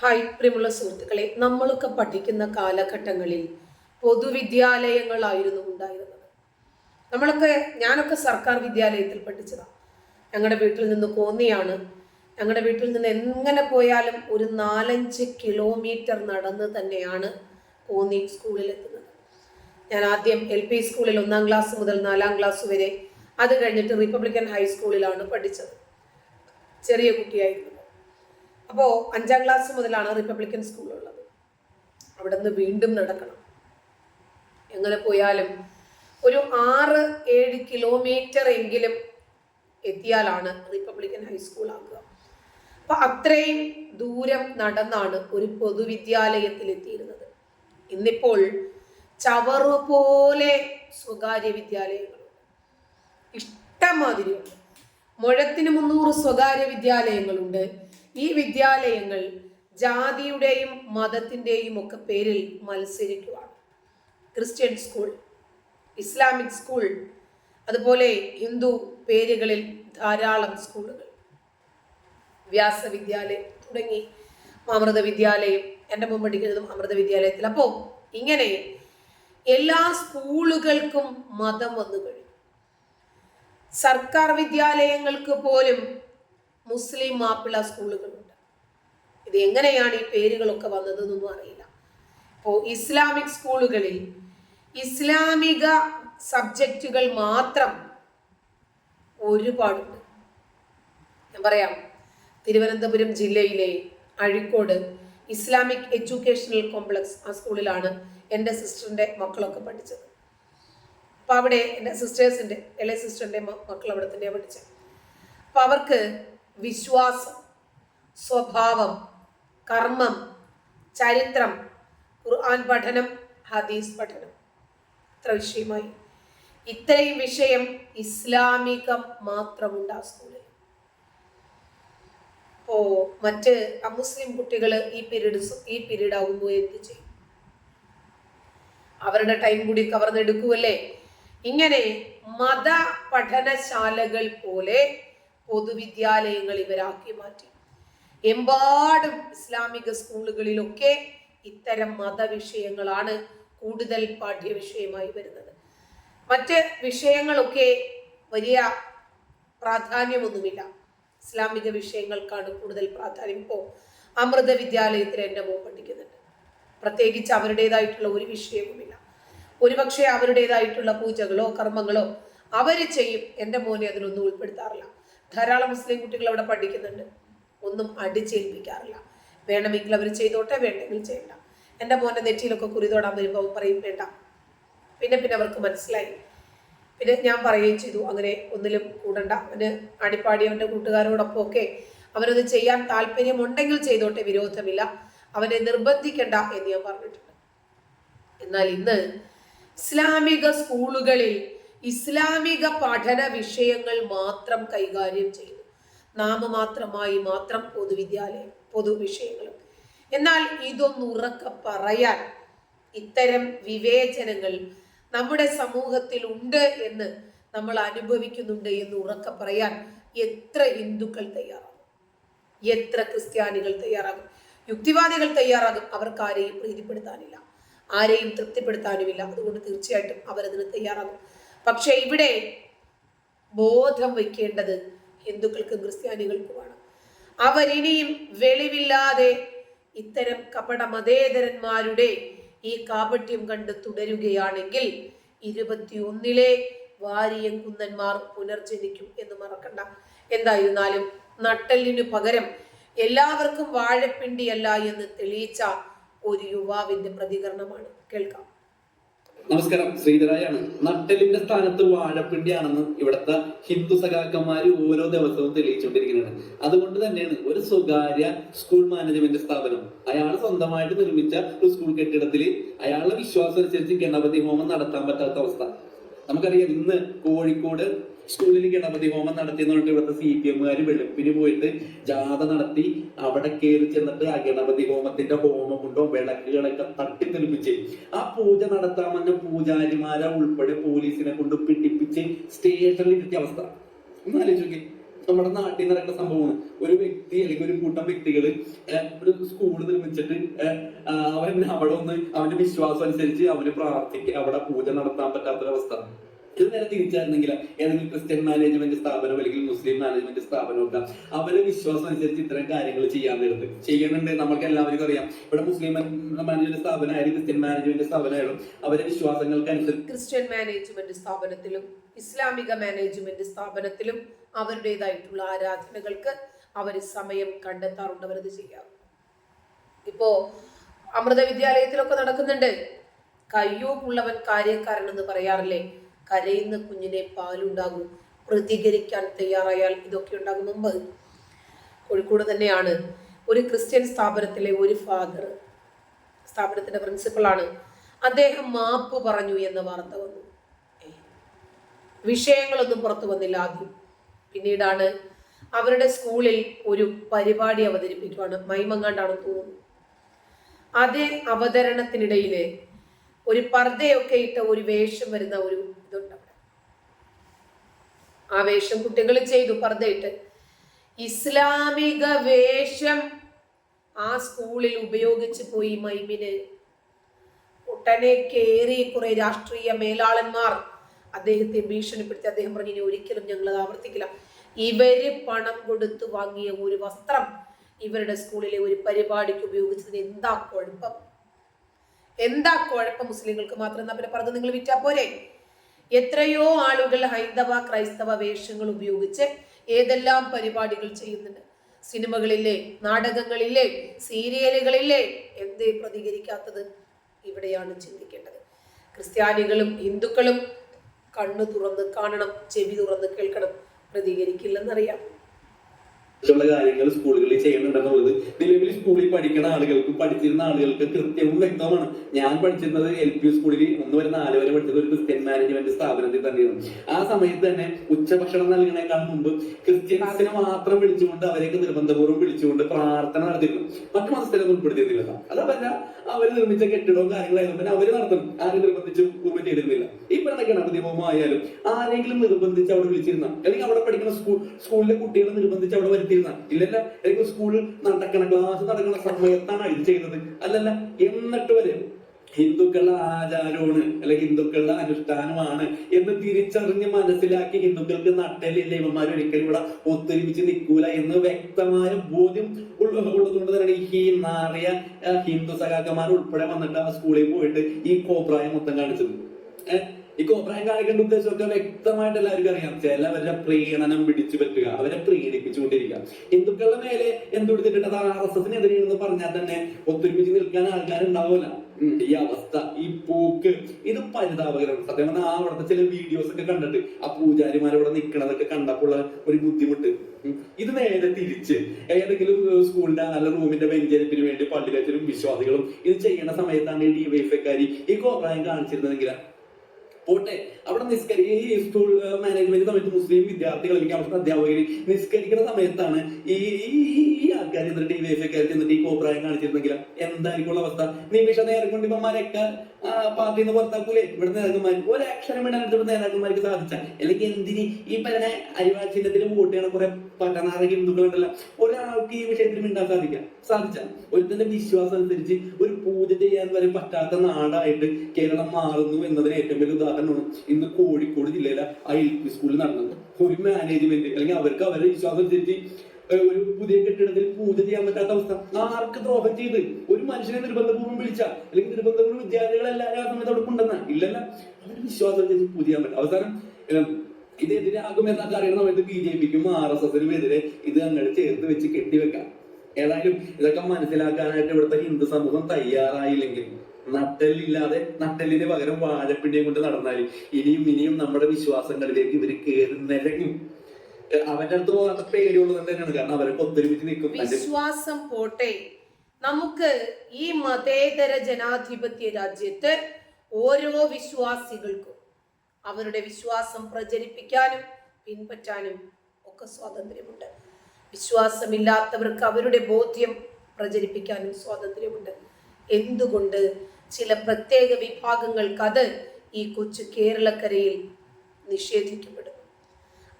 Hi പ്രിയമുള്ള സുഹൃത്തുക്കളെ നമ്മളൊക്കെ പഠിക്കുന്ന കാലഘട്ടങ്ങളിൽ പൊതുവിദ്യാലയങ്ങളായിരുന്നു ഉണ്ടായിരുന്നത്. നമ്മളൊക്കെ ഞാനൊക്കെ സർക്കാർ വിദ്യാലയത്തിൽ പഠിച്ചതാണ് ഞങ്ങളുടെ വീട്ടിൽ നിന്ന് കോന്നിയാണ്. ഞങ്ങളുടെ വീട്ടിൽ നിന്ന് എങ്ങനെ പോയാലും ഒരു നാലഞ്ച് കിലോമീറ്റർ നടന്ന് തന്നെയാണ് കോന്നി സ്കൂളിലെത്തുന്നത് ഞാൻ ആദ്യം എൽ പി സ്കൂളിൽ ഒന്നാം ക്ലാസ് മുതൽ നാലാം ക്ലാസ് വരെ അത് കഴിഞ്ഞിട്ട് റിപ്പബ്ലിക്കൻ ഹൈസ്കൂളിലാണ് പഠിച്ചത്. ചെറിയ കുട്ടിയായിരുന്നു. അപ്പോൾ അഞ്ചാം ക്ലാസ് മുതലാണ് റിപ്പബ്ലിക്കൻ സ്കൂളുള്ളത് അവിടെ നിന്ന് വീണ്ടും നടക്കണം. എങ്ങനെ പോയാലും ഒരു ആറ് ഏഴ് കിലോമീറ്റർ എങ്കിലും എത്തിയാലാണ് റിപ്പബ്ലിക്കൻ ഹൈസ്കൂൾ ആക്കുക. അപ്പൊ അത്രയും ദൂരം നടന്നാണ് ഒരു പൊതുവിദ്യാലയത്തിൽ എത്തിയിരുന്നത്. ഇന്നിപ്പോൾ ചവറു പോലെ സ്വകാര്യ വിദ്യാലയങ്ങളുണ്ട്. ഇഷ്ടമാതിരിയുണ്ട് മുഴത്തിന് മുന്നൂറ് സ്വകാര്യ വിദ്യാലയങ്ങളുണ്ട്. ഈ വിദ്യാലയങ്ങൾ ജാതിയുടെയും മതത്തിന്റെയും ഒക്കെ പേരിൽ മത്സരിക്കുവാണ്. ക്രിസ്ത്യൻ സ്കൂൾ ഇസ്ലാമിക് സ്കൂൾ അതുപോലെ ഹിന്ദു പേരുകളിൽ ധാരാളം സ്കൂളുകൾ. വ്യാസ വിദ്യാലയം തുടങ്ങി അമൃത വിദ്യാലയം എന്റെ മുമ്പ് പഠിക്കുന്നതും അമൃത വിദ്യാലയത്തിൽ. അപ്പോൾ ഇങ്ങനെ എല്ലാ സ്കൂളുകൾക്കും മതം വന്നു കഴിഞ്ഞു. സർക്കാർ വിദ്യാലയങ്ങൾക്ക് പോലും മുസ്ലിം മാപ്പിള സ്കൂളുകളുണ്ട്. ഇത് എങ്ങനെയാണ് ഈ പേരുകളൊക്കെ വന്നതെന്നൊന്നും അറിയില്ല. ഇപ്പോൾ ഇസ്ലാമിക് സ്കൂളുകളിൽ ഇസ്ലാമിക സബ്ജക്റ്റുകൾ മാത്രം ഒരുപാടുണ്ട്. ഞാൻ പറയാം തിരുവനന്തപുരം ജില്ലയിലെ അഴിക്കോട് ഇസ്ലാമിക് എഡ്യൂക്കേഷണൽ കോംപ്ലക്സ് ആ സ്കൂളിലാണ് എന്റെ സിസ്റ്ററിന്റെ മക്കളൊക്കെ പഠിച്ചത്. അപ്പോൾ അവിടെ എന്റെ സിസ്റ്റേഴ്സിന്റെ ഇളയ സിസ്റ്ററിന്റെ മക്കൾ അവിടെ തന്നെയാണ് പഠിച്ചത്. അപ്പോൾ അവർക്ക് വിശ്വാസം സ്വഭാവം കർമ്മം ചരിത്രം ഖുർആൻ പഠനം ഹദീസ് പഠനം. ഇത്ര വിഷയമായി. ഇത്രയും വിഷയം ഇസ്ലാമികം മാത്രമുണ്ട് ആ സ്കൂളിൽ. ഇപ്പോ മറ്റ് അമുസ്ലിം കുട്ടികൾ ഈ പീരീഡ് ഈ പീരീഡ് ആകുമ്പോൾ എന്ത് ചെയ്യും? അവരുടെ ടൈം കൂടി കവർന്നെടുക്കുമല്ലേ ഇങ്ങനെ മത പഠനശാലകൾ പോലെ പൊതുവിദ്യാലയങ്ങൾ ഇവരാക്കി മാറ്റി. എമ്പാടും ഇസ്ലാമിക സ്കൂളുകളിലൊക്കെ ഇത്തരം മതവിഷയങ്ങളാണ് കൂടുതൽ പാഠ്യവിഷയമായി വരുന്നത്. മറ്റ് വിഷയങ്ങളൊക്കെ വലിയ പ്രാധാന്യമൊന്നുമില്ല. ഇസ്ലാമിക വിഷയങ്ങൾക്കാണ് കൂടുതൽ പ്രാധാന്യം. ഇപ്പോൾ അമൃത വിദ്യാലയത്തിൽ എന്റെ മോൻ പഠിക്കുന്നുണ്ട്. പ്രത്യേകിച്ച് അവരുടേതായിട്ടുള്ള ഒരു വിഷയവുമില്ല. ഒരുപക്ഷെ അവരുടേതായിട്ടുള്ള പൂജകളോ കർമ്മങ്ങളോ അവർ ചെയ്യും. എന്റെ മോനെ അതിലൊന്നും ഉൾപ്പെടുത്താറില്ല. ധാരാളം മുസ്ലിം കുട്ടികൾ അവിടെ പഠിക്കുന്നുണ്ട്. ഒന്നും അടിച്ചേൽപ്പിക്കാറില്ല. വേണമെങ്കിൽ അവർ ചെയ്തോട്ടെ വേണ്ടെങ്കിൽ ചെയ്യണ്ട. എന്റെ മോന്റെ നെറ്റിയിലൊക്കെ കുറിതോടാൻ വരുമ്പോൾ പറയും വേണ്ട. പിന്നെ പിന്നെ അവർക്ക് മനസ്സിലായി. പിന്നെ ഞാൻ പറയുകയും ചെയ്തു അങ്ങനെ ഒന്നിലും കൂടണ്ട. അവന് അടിപ്പാടി അവന്റെ കൂട്ടുകാരോടൊപ്പം ഒക്കെ അവനത് ചെയ്യാൻ താല്പര്യമുണ്ടെങ്കിൽ ചെയ്തോട്ടെ വിരോധമില്ല. അവനെ നിർബന്ധിക്കണ്ട എന്ന് ഞാൻ പറഞ്ഞിട്ടുണ്ട്. എന്നാൽ ഇന്ന് ഇസ്ലാമിക സ്കൂളുകളിൽ ഇസ്ലാമിക പഠന വിഷയങ്ങൾ മാത്രം കൈകാര്യം ചെയ്യുന്നു. നാമമാത്രമായി മാത്രം പൊതുവിദ്യാലയം പൊതുവിഷയങ്ങളും എന്നാൽ ഇതൊന്നുറക്ക പറയാൻ ഇത്തരം വിവേചനങ്ങൾ നമ്മുടെ സമൂഹത്തിൽ ഉണ്ട് എന്ന് നമ്മൾ അനുഭവിക്കുന്നുണ്ട് എന്ന് ഉറക്ക പറയാൻ എത്ര ഹിന്ദുക്കൾ തയ്യാറാകും? എത്ര ക്രിസ്ത്യാനികൾ തയ്യാറാകും? യുക്തിവാദികൾ തയ്യാറാകും. അവർക്ക് ആരെയും പ്രീതിപ്പെടുത്താനില്ല. ആരെയും തൃപ്തിപ്പെടുത്താനുമില്ല. അതുകൊണ്ട് തീർച്ചയായിട്ടും അവരതിന് തയ്യാറാകും. പക്ഷെ ഇവിടെ ബോധം വയ്ക്കേണ്ടത് ഹിന്ദുക്കൾക്കും ക്രിസ്ത്യാനികൾക്കുമാണ്. അവരിനിയും വെളിവില്ലാതെ ഇത്തരം കപട മതേതരന്മാരുടെ ഈ കാപട്യം കണ്ട് തുടരുകയാണെങ്കിൽ ഇരുപത്തിയൊന്നിലെ വാരിയൻ കുന്നന്മാർ പുനർജനിക്കും എന്ന് മറക്കണ്ട. എന്തായിരുന്നാലും നട്ടലിനു പകരം എല്ലാവർക്കും വാഴപ്പിണ്ടിയല്ല എന്ന് തെളിയിച്ച ഒരു യുവാവിന്റെ പ്രതികരണമാണ്. കേൾക്കാം. നമസ്കാരം. ശ്രീധരായാണ്. നട്ടലിന്റെ സ്ഥാനത്ത് വാഴപ്പിണ്ടിയാണെന്ന് ഇവിടുത്തെ ഹിന്ദു സഖാക്കന്മാര് ഓരോ ദിവസവും തെളിയിച്ചുകൊണ്ടിരിക്കുന്നത് അതുകൊണ്ട് തന്നെയാണ് ഒരു സ്വകാര്യ സ്കൂൾ മാനേജ്മെന്റ് സ്ഥാപനം. അയാൾ സ്വന്തമായിട്ട് നിർമ്മിച്ച ഒരു സ്കൂൾ കെട്ടിടത്തിൽ അയാളുടെ വിശ്വാസം അനുസരിച്ച് ഗണപതി ഹോമം നടത്താൻ പറ്റാത്ത അവസ്ഥ. നമുക്കറിയാം ഇന്ന് കോഴിക്കോട് സ്കൂളിൽ ഗണപതി ഹോമം നടത്തി എന്ന് പറഞ്ഞിട്ട് ഇവിടുത്തെ സി പി എമ്മുകാർ വെളുപ്പിന് പോയിട്ട് ജാഥ നടത്തി അവിടെ കയറി ചെന്നിട്ട് ആ ഗണപതി ഹോമത്തിന്റെ ഹോമം കൊണ്ടോ വിളക്കുകളൊക്കെ തട്ടിത്തെളിപ്പിച്ച് ആ പൂജ നടത്താൻ വന്ന പൂജാരിമാരെ ഉൾപ്പെടെ പോലീസിനെ കൊണ്ട് പിടിപ്പിച്ച് സ്റ്റേഷനിൽ ഇരുത്തിയ അവസ്ഥ. ഒന്ന് ആലോചിച്ച് നമ്മുടെ നാട്ടിൽ നടക്കുന്ന സംഭവമാണ്. ഒരു വ്യക്തി അല്ലെങ്കിൽ ഒരു കൂട്ടം വ്യക്തികൾ ഒരു സ്കൂൾ നിർമ്മിച്ചിട്ട് അവൻ അവിടെ ഒന്ന് അവന്റെ വിശ്വാസം അനുസരിച്ച് അവന് പ്രാർത്ഥിക്കുക അവിടെ പൂജ നടത്താൻ പറ്റാത്തൊരവസ്ഥ. ഇത് നേരെ തിരിച്ചായിരുന്നെങ്കിൽ ഏതെങ്കിലും ക്രിസ്ത്യൻ മാനേജ്മെന്റ് സ്ഥാപനം അല്ലെങ്കിൽ മുസ്ലിം മാനേജ്മെന്റ് സ്ഥാപനമൊക്കെ അവരെ വിശ്വാസം അനുസരിച്ച് ഇത്തരം കാര്യങ്ങൾ ചെയ്യാൻ നേരത്ത് ചെയ്യണുണ്ട് നമുക്ക് എല്ലാവർക്കും അറിയാം. ഇവിടെ മുസ്ലിം മാനേജ്മെന്റ് സ്ഥാപനമായാലും ക്രിസ്ത്യൻ മാനേജ്മെന്റ് സ്ഥാപനമായാലും അവരെ വിശ്വാസങ്ങൾക്ക് അനുസരിച്ച് ക്രിസ്ത്യൻ മാനേജ്മെന്റ് സ്ഥാപനത്തിലും ഇസ്ലാമിക മാനേജ്മെന്റ് സ്ഥാപനത്തിലും അവരുടേതായിട്ടുള്ള ആരാധനകൾക്ക് അവർ സമയം കണ്ടെത്താറുണ്ട് അവരത് ചെയ്യാറുണ്ട് ഇപ്പോ അമൃത വിദ്യാലയത്തിലൊക്കെ നടക്കുന്നുണ്ട്. കയ്യൂക്കുള്ളവൻ കാര്യക്കാരൻ എന്ന് പറയാറില്ലേ? കരയുന്ന കുഞ്ഞിനെ പാലുണ്ടാകും. പ്രതികരിക്കാൻ തയ്യാറായാൽ ഇതൊക്കെ ഉണ്ടാകും. മുമ്പ് കോഴിക്കോട് തന്നെയാണ് ഒരു ക്രിസ്ത്യൻ സ്ഥാപനത്തിലെ ഒരു ഫാദർ സ്ഥാപനത്തിന്റെ പ്രിൻസിപ്പളാണ് അദ്ദേഹം മാപ്പ് പറഞ്ഞു എന്ന വാർത്ത വന്നു. വിഷയങ്ങളൊന്നും പുറത്തു വന്നില്ല ആദ്യം. പിന്നീടാണ് അവരുടെ സ്കൂളിൽ ഒരു പരിപാടി അവതരിപ്പിക്കുവാണ്. മൈമങ്ങാണ്ടാണെന്ന് തോന്നുന്നു. അതേ അവതരണത്തിനിടയിൽ ഒരു പർദ്ദയൊക്കെ ഇട്ട ഒരു വേഷം വരുന്ന ഒരു ഇതുണ്ട് ആ വേഷം കുട്ടികൾ ചെയ്തു പറഞ്ഞിട്ട് ഇസ്ലാമിക വേഷം ആ സ്കൂളിൽ ഉപയോഗിച്ച് പോയി മൈമിന്. ഉടനെ കയറി കുറെ രാഷ്ട്രീയ മേലാളന്മാർ അദ്ദേഹത്തെ ഭീഷണിപ്പെടുത്തി. അദ്ദേഹം പറഞ്ഞു ഇനി ഒരിക്കലും ഞങ്ങൾ ആവർത്തിക്കില്ല. ഇവർ പണം കൊടുത്ത് വാങ്ങിയ ഒരു വസ്ത്രം ഇവരുടെ സ്കൂളിലെ ഒരു പരിപാടിക്ക് ഉപയോഗിച്ചതിന് എന്താ കുഴപ്പം? എന്താ കുഴപ്പം മുസ്ലിങ്ങൾക്ക് മാത്രം? എന്നാ പിന്നെ പറഞ്ഞത് നിങ്ങൾ വിറ്റാ പോരെ? എത്രയോ ആളുകൾ ഹൈന്ദവ ക്രൈസ്തവ വേഷങ്ങൾ ഉപയോഗിച്ച് ഏതെല്ലാം പരിപാടികൾ ചെയ്യുന്നുണ്ട്. സിനിമകളില്ലേ നാടകങ്ങളില്ലേ സീരിയലുകളില്ലേ എന്തേ പ്രതികരിക്കാത്തത് ഇവിടെയാണ് ചിന്തിക്കേണ്ടത്. ക്രിസ്ത്യാനികളും ഹിന്ദുക്കളും കണ്ണു തുറന്ന് കാണണം ചെവി തുറന്ന് കേൾക്കണം. പ്രതികരിക്കില്ലെന്നറിയാം. ഉള്ള കാര്യങ്ങൾ സ്കൂളുകളിൽ ചെയ്യുന്നുണ്ടെന്നുള്ളത് നിലവിൽ സ്കൂളിൽ പഠിക്കുന്ന ആളുകൾക്ക് പഠിച്ചിരുന്ന ആളുകൾക്ക് കൃത്യവും വ്യക്തമാണ് ഞാൻ പഠിച്ചിരുന്നത് എൽ പി സ്കൂളിൽ ഒന്ന് വരെ നാല് വരെ പഠിച്ചത് ഒരു ക്രിസ്ത്യൻ മാനേജ്മെന്റ് സ്ഥാപനത്തിൽ തന്നെയാണ്. ആ സമയത്ത് തന്നെ ഉച്ചഭക്ഷണം നൽകുന്നതിനേക്കാൾ മുമ്പ് ക്രിസ്ത്യൻസിനെ മാത്രം വിളിച്ചുകൊണ്ട് അവരെയൊക്കെ നിർബന്ധപൂർവം വിളിച്ചുകൊണ്ട് പ്രാർത്ഥന നടത്തിയിരുന്നു. മറ്റു മതസ്ഥരെ ഉൾപ്പെടുത്തിയിരുന്നില്ല. അതല്ല അവർ നിർമ്മിച്ച കെട്ടിടവും കാര്യങ്ങളായാലും പിന്നെ അവർ നടത്തും. ആരും നിർബന്ധിച്ച് കുറുമ ചെയ്തിരുന്നില്ല. ഈ പറഞ്ഞ ഗണപതി ഹോമമായാലും ആരെങ്കിലും നിർബന്ധിച്ച് അവിടെ വിളിച്ചിരുന്ന അല്ലെങ്കിൽ അവിടെ പഠിക്കുന്ന സ്കൂൾ സ്കൂളിലെ കുട്ടികളെ നിർബന്ധിച്ച് അവിടെ വരുത്തിയിരുന്ന ഇല്ലല്ല എനിക്ക് സ്കൂളിൽ നടക്കണ ക്ലാസ് നടക്കണ സമയത്താണ് ഇത് ചെയ്യുന്നത് അല്ലല്ല എന്നിട്ട് വരെ ഹിന്ദുക്കളുടെ ആചാരമാണ് അല്ലെങ്കിൽ ഹിന്ദുക്കളുടെ അനുഷ്ഠാനമാണ് എന്ന് തിരിച്ചറിഞ്ഞ് മനസ്സിലാക്കി ഹിന്ദുക്കൾക്ക് നട്ടലില്ല? ഇവന്മാർ ഒരിക്കലും ഇവിടെ ഒത്തൊരുമിച്ച് നിൽക്കൂല എന്ന് വ്യക്തമായ ബോധ്യം ഉള്ള- ഉള്ളതുകൊണ്ട് തന്നെ ഈ നാറിയ ഹിന്ദു സഖാക്കന്മാർ ഉൾപ്പെടെ വന്നിട്ട് ആ സ്കൂളിൽ പോയിട്ട് ഈ കോപ്രായം മൊത്തം കാണിച്ചത്. ഈ കോപ്രായം കാണിക്കേണ്ട ഉദ്ദേശമൊക്കെ വ്യക്തമായിട്ട് എല്ലാവർക്കും അറിയാം. ചിലവരുടെ പ്രീണനം പിടിച്ചു പറ്റുക അവരെ പ്രീണിപ്പിച്ചുകൊണ്ടിരിക്കുക. ഹിന്ദുക്കളുടെ മേലെ എന്തുകൊടുത്തിട്ടുണ്ട് അത് ആർ എസ് എസിനെതിരെ പറഞ്ഞാൽ തന്നെ ഒത്തൊരുമിച്ച് നിൽക്കാൻ ആൾക്കാരുണ്ടാവില്ല. ഈ അവസ്ഥ ഈ പോക്ക് ഇത് പരിതാപകരമാണ്. സത്യം പറഞ്ഞാൽ അവിടുത്തെ ചില വീഡിയോസ് ഒക്കെ കണ്ടിട്ട് ആ പൂജാരിമാർ ഇവിടെ നിൽക്കണതൊക്കെ കണ്ടപ്പോൾ ഉള്ള ഒരു ബുദ്ധിമുട്ട്. ഇത് നേരെ തിരിച്ച് ഏതെങ്കിലും സ്കൂളിന്റെ നല്ല റൂമിന്റെ വെഞ്ചരിപ്പിന് വേണ്ടി പള്ളിയിലും വിശ്വാസികളും ഇത് ചെയ്യുന്ന സമയത്താണ് ഈ ഡിവൈഫൈക്കാരി ഈ കോപ്രായം കാണിച്ചിരുന്നതെങ്കിൽ പോട്ടെ. അവിടെ നിസ്കരി ഈ സ്കൂൾ മാനേജ്മെന്റ് സമയത്ത് മുസ്ലിം വിദ്യാർത്ഥികൾ അല്ലെങ്കിൽ അവിടുത്തെ അധ്യാപകർ നിസ്കരിക്കുന്ന സമയത്താണ് ഈ ഈ ആൾക്കാർ എന്നിട്ട് ഈ വേഫക്കാർ എന്നിട്ട് ഈ കോപ്രായം കാണിച്ചിരുന്നെങ്കിൽ എന്തായിരിക്കും അവസ്ഥ? നിമിഷ നേരം കൊണ്ട് ഇവന്മാരൊക്കെ പാർട്ടിയിൽ നിന്ന് പുറത്താക്കൂലേ? ഇവിടെ നേതാക്കന്മാർക്ക് ഒരു അക്ഷരം ഇടാൻ നേതാക്കന്മാർക്ക് സാധിച്ച അല്ലെങ്കിൽ എന്തിന് ഈ പറഞ്ഞ അരിവാൾ ചിഹ്നത്തിൽ വോട്ട് ചെയ്യണ കുറെ പട്ടണാറ് ഹിന്ദുക്കളുണ്ടല്ലോ ഒരാൾക്ക് ഈ വിഷയത്തിൽ മിണ്ടാൻ സാധിക്കാം. സാധിച്ച ഒരുത്തന്റെ വിശ്വാസം അനുസരിച്ച് ഒരു പൂജ ചെയ്യാൻ വരെ പറ്റാത്ത നാടായിട്ട് കേരളം മാറുന്നു എന്നതിന് ഏറ്റവും വലിയ ഉദാഹരണമാണ് ഇന്ന് കോഴിക്കോട് ജില്ലയിലെ ഐ എൽ പി സ്കൂളിൽ നടന്നത്. ഒരു മാനേജ്മെന്റ് അല്ലെങ്കിൽ അവർക്ക് അവരുടെ വിശ്വാസം അനുസരിച്ച് ഒരു പുതിയ കെട്ടിടത്തിൽ പൂജ ചെയ്യാൻ പറ്റാത്ത അവസ്ഥ. ആർക്ക് ദ്രോഹം ചെയ്ത്? ഒരു മനുഷ്യനെ നിർബന്ധപൂർവം വിളിച്ച അല്ലെങ്കിൽ നിർബന്ധപൂർവം വിദ്യാർത്ഥികളെല്ലാവരും ആ സമയത്ത് അവിടെ കൊണ്ടുവന്ന. ഇല്ലല്ല അവർ വിശ്വാസം ചെയ്ത് പൂജ ചെയ്യാൻ പറ്റും. അവസാനം ഏഹ് ഇതെതിരാകും എന്നൊക്കെ അറിയുന്ന സമയത്ത് ബി ജെ പിക്കും ആർ എസ് എസിനും എതിരെ ഇത് അങ്ങോട്ട് ചേർത്ത് വെച്ച് കെട്ടിവെക്കാം ഏതായാലും ഇതൊക്കെ മനസ്സിലാക്കാനായിട്ട് ഇവിടുത്തെ ഹിന്ദു സമൂഹം തയ്യാറായില്ലെങ്കിൽ നട്ടലില്ലാതെ നട്ടലിന് പകരം വാഴപ്പിണ്ടിയും കൊണ്ട് നടന്നാൽ ഇനിയും ഇനിയും നമ്മുടെ വിശ്വാസങ്ങളിലേക്ക് ഇവർ കയറി അവന്റെ അടുത്ത് പോകാത്ത പേടിയുള്ളത് തന്നെയാണ്. കാരണം അവരൊക്കെ ഒത്തൊരുമിച്ച് നിൽക്കും. വിശ്വാസം പോട്ടെ. നമുക്ക് ഈ മതേതര ജനാധിപത്യ രാജ്യത്ത് ഓരോ വിശ്വാസികൾക്കും അവരുടെ വിശ്വാസം പ്രചരിപ്പിക്കാനും പിൻപറ്റാനും ഒക്കെ സ്വാതന്ത്ര്യമുണ്ട്. വിശ്വാസമില്ലാത്തവർക്ക് അവരുടെ ബോധ്യം പ്രചരിപ്പിക്കാനും സ്വാതന്ത്ര്യമുണ്ട്. എന്തുകൊണ്ട് ചില പ്രത്യേക വിഭാഗങ്ങൾക്ക് അത് ഈ കൊച്ചു കേരളക്കരയിൽ നിഷേധിക്കപ്പെടുന്നു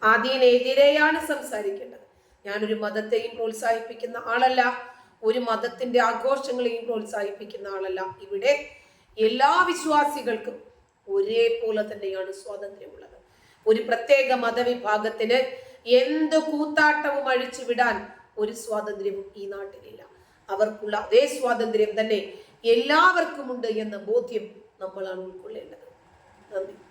അതിനെതിരെയാണ് സംസാരിക്കേണ്ടത്. ഞാനൊരു മതത്തെയും പ്രോത്സാഹിപ്പിക്കുന്ന ആളല്ല ഒരു മതത്തിന്റെ ആഘോഷങ്ങളെയും പ്രോത്സാഹിപ്പിക്കുന്ന ആളല്ല. ഇവിടെ എല്ലാ വിശ്വാസികൾക്കും ഒരേപോലെ തന്നെയാണ് സ്വാതന്ത്ര്യമുള്ളത്. ഒരു പ്രത്യേക മതവിഭാഗത്തിന് എന്ത് കൂത്താട്ടവും അഴിച്ചു വിടാൻ ഒരു സ്വാതന്ത്ര്യവും ഈ നാട്ടിലില്ല. അവർക്കുള്ള അതേ സ്വാതന്ത്ര്യം തന്നെ എല്ലാവർക്കുമുണ്ട് എന്ന ബോധ്യം നമ്മളാണ് ഉൾക്കൊള്ളേണ്ടത്. നന്ദി.